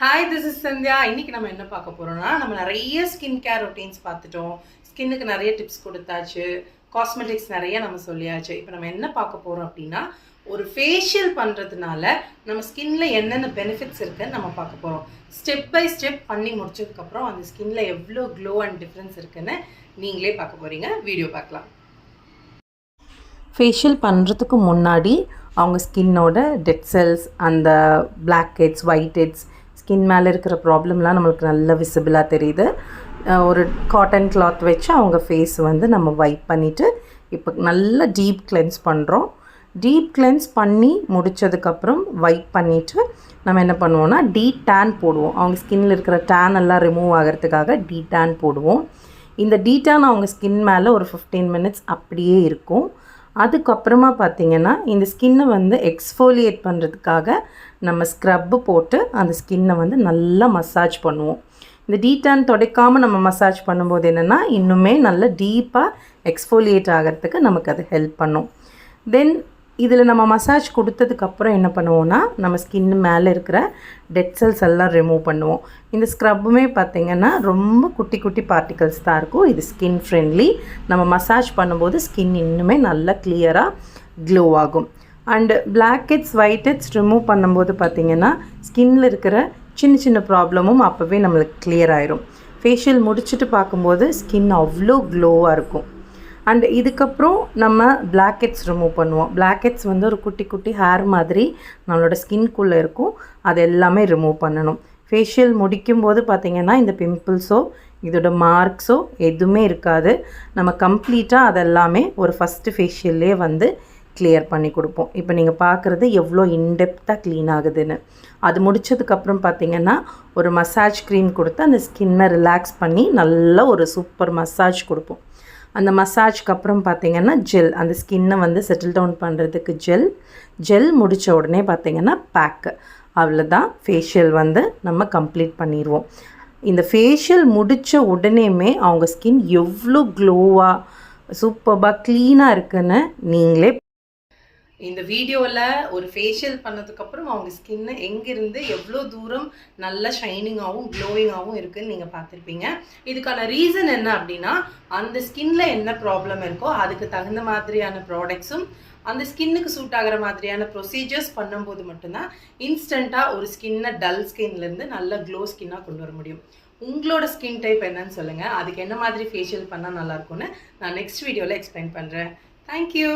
Hi this is Sandhya இன்றைக்கி நம்ம என்ன பார்க்க போகிறோம்னா நம்ம நிறைய ஸ்கின் கேர் ரொட்டீன்ஸ் பார்த்துட்டோம். ஸ்கின்னுக்கு நிறைய டிப்ஸ் கொடுத்தாச்சு. காஸ்மெட்டிக்ஸ் நிறைய நம்ம சொல்லியாச்சு. இப்போ நம்ம என்ன பார்க்க போகிறோம் அப்படின்னா ஒரு ஃபேஷியல் பண்ணுறதுனால நம்ம ஸ்கின்ல என்னென்ன பெனிஃபிட்ஸ் இருக்குன்னு நம்ம பார்க்க போகிறோம் ஸ்டெப் பை ஸ்டெப் பண்ணி முடிச்சதுக்கப்புறம் அந்த ஸ்கின்ல எவ்வளோ க்ளோ அண்ட் டிஃப்ரென்ஸ் இருக்குன்னு நீங்களே பார்க்க போகிறீங்க வீடியோ பார்க்கலாம். ஃபேஷியல் பண்ணுறதுக்கு முன்னாடி அவங்க ஸ்கின்னோட டெட் செல்ஸ் அந்த black heads white heads skin மேலே இருக்கிற ப்ராப்ளம்லாம் நம்மளுக்கு நல்ல விசிபிளாக தெரியுது. ஒரு காட்டன் கிளாத் வச்சு அவங்க ஃபேஸ் வந்து நம்ம வைப் பண்ணிவிட்டு இப்போ நல்ல டீப் கிளென்ஸ் பண்ணுறோம் டீப் கிளென்ஸ் பண்ணி முடித்ததுக்கப்புறம் வைப் பண்ணிவிட்டு நம்ம என்ன பண்ணுவோம்னா டீ டேன் போடுவோம். அவங்க ஸ்கின்னில் இருக்கிற டேன் எல்லாம் ரிமூவ் ஆகிறதுக்காக டீ டேன் போடுவோம். இந்த டீ டேன் அவங்க ஸ்கின் மேலே ஒரு ஃபிஃப்டீன் மினிட்ஸ் அப்படியே இருக்கும். அதுக்கப்புறமா பார்த்தீங்கன்னா இந்த ஸ்கின்னை வந்து எக்ஸ்ஃபோலியேட் பண்ணுறதுக்காக நம்ம ஸ்க்ரப்பு போட்டு அந்த ஸ்கின்னை வந்து நல்லா மசாஜ் பண்ணுவோம். இந்த டீட்டான் துடைக்காமல் நம்ம மசாஜ் பண்ணும்போது என்னென்னா இன்னுமே நல்லா டீப்பாக எக்ஸ்ஃபோலியேட் ஆகிறதுக்கு நமக்கு அது ஹெல்ப் பண்ணும். தென் இதில் நம்ம மசாஜ் கொடுத்ததுக்கப்புறம் என்ன பண்ணுவோன்னா நம்ம ஸ்கின் மேலே இருக்கிற டெட் செல்ஸ் எல்லாம் ரிமூவ் பண்ணுவோம். இந்த ஸ்க்ரப்புமே பார்த்திங்கன்னா ரொம்ப குட்டி குட்டி பார்ட்டிகல்ஸ் தான் இருக்கும். இது ஸ்கின் ஃப்ரெண்ட்லி நம்ம மசாஜ் பண்ணும்போது ஸ்கின் இன்னுமே நல்லா கிளியராக க்ளோ ஆகும். And black heads white heads remove பண்ணும்போது பார்த்திங்கன்னா ஸ்கின்னில் இருக்கிற சின்ன சின்ன ப்ராப்ளமும் அப்போவே நம்மளுக்கு கிளியர் ஆயிரும். ஃபேஷியல் முடிச்சுட்டு பார்க்கும்போது ஸ்கின் அவ்வளோ க்ளோவாக இருக்கும். அண்ட் இதுக்கப்புறம் நம்ம பிளாக்கெட்ஸ் ரிமூவ் பண்ணுவோம். பிளாக்கெட்ஸ் வந்து ஒரு குட்டி குட்டி ஹேர் மாதிரி நம்மளோட ஸ்கின்குள்ளே இருக்கும். அது எல்லாமே ரிமூவ் பண்ணணும். ஃபேஷியல் முடிக்கும் போது பார்த்திங்கன்னா இந்த பிம்பிள்ஸோ இதோட மார்க்ஸோ எதுவுமே இருக்காது. நம்ம கம்ப்ளீட்டாக அதெல்லாமே ஒரு ஃபஸ்ட்டு ஃபேஷியல்லே வந்து கிளியர் பண்ணி கொடுப்போம். இப்போ நீங்கள் பார்க்குறது எவ்வளோ இன்டெப்த்தாக க்ளீன் ஆகுதுன்னு. அது முடிச்சதுக்கப்புறம் பார்த்தீங்கன்னா ஒரு மசாஜ் க்ரீம் கொடுத்து அந்த ஸ்கின்னை ரிலாக்ஸ் பண்ணி நல்ல ஒரு சூப்பர் மசாஜ் கொடுப்போம். அந்த மசாஜ்க்கு அப்புறம் பார்த்தீங்கன்னா ஜெல் அந்த ஸ்கின்னை வந்து செட்டில் டவுன் பண்ணுறதுக்கு ஜெல் ஜெல் முடித்த உடனே பார்த்தீங்கன்னா பேக்கு அவ்வளோதான் ஃபேஷியல் வந்து நம்ம கம்ப்ளீட் பண்ணிடுவோம் இந்த ஃபேஷியல் முடித்த உடனேமே அவங்க ஸ்கின் எவ்வளோ க்ளோவாக சூப்பர்பாக க்ளீனாக இருக்குன்னு நீங்களே இந்த வீடியோவில் ஒரு ஃபேஷியல் பண்ணதுக்கப்புறம் அவங்க ஸ்கின்னு எங்கேருந்து எவ்வளோ தூரம் நல்ல ஷைனிங்காகவும் க்ளோயிங்காகவும் இருக்குதுன்னு நீங்கள் பார்த்துருப்பீங்க. இதுக்கான ரீசன் என்ன அப்படின்னா அந்த ஸ்கின்ல என்ன ப்ராப்ளம் இருக்கோ அதுக்கு தகுந்த மாதிரியான ப்ராடக்ட்ஸும் அந்த ஸ்கின்னுக்கு சூட் ஆகிற மாதிரியான ப்ரொசீஜர்ஸ் பண்ணும்போது மட்டும்தான் இன்ஸ்டண்ட்டாக ஒரு ஸ்கின்னை டல் ஸ்கின்லேருந்து நல்ல க்ளோ ஸ்கின்னாக கொண்டு வர முடியும். உங்களோட ஸ்கின் டைப் என்னன்னு சொல்லுங்கள் அதுக்கு என்ன மாதிரி ஃபேஷியல் பண்ணால் நல்லாயிருக்கும்னு நான் நெக்ஸ்ட் வீடியோவில் எக்ஸ்பிளைன் பண்ணுறேன் தேங்க்யூ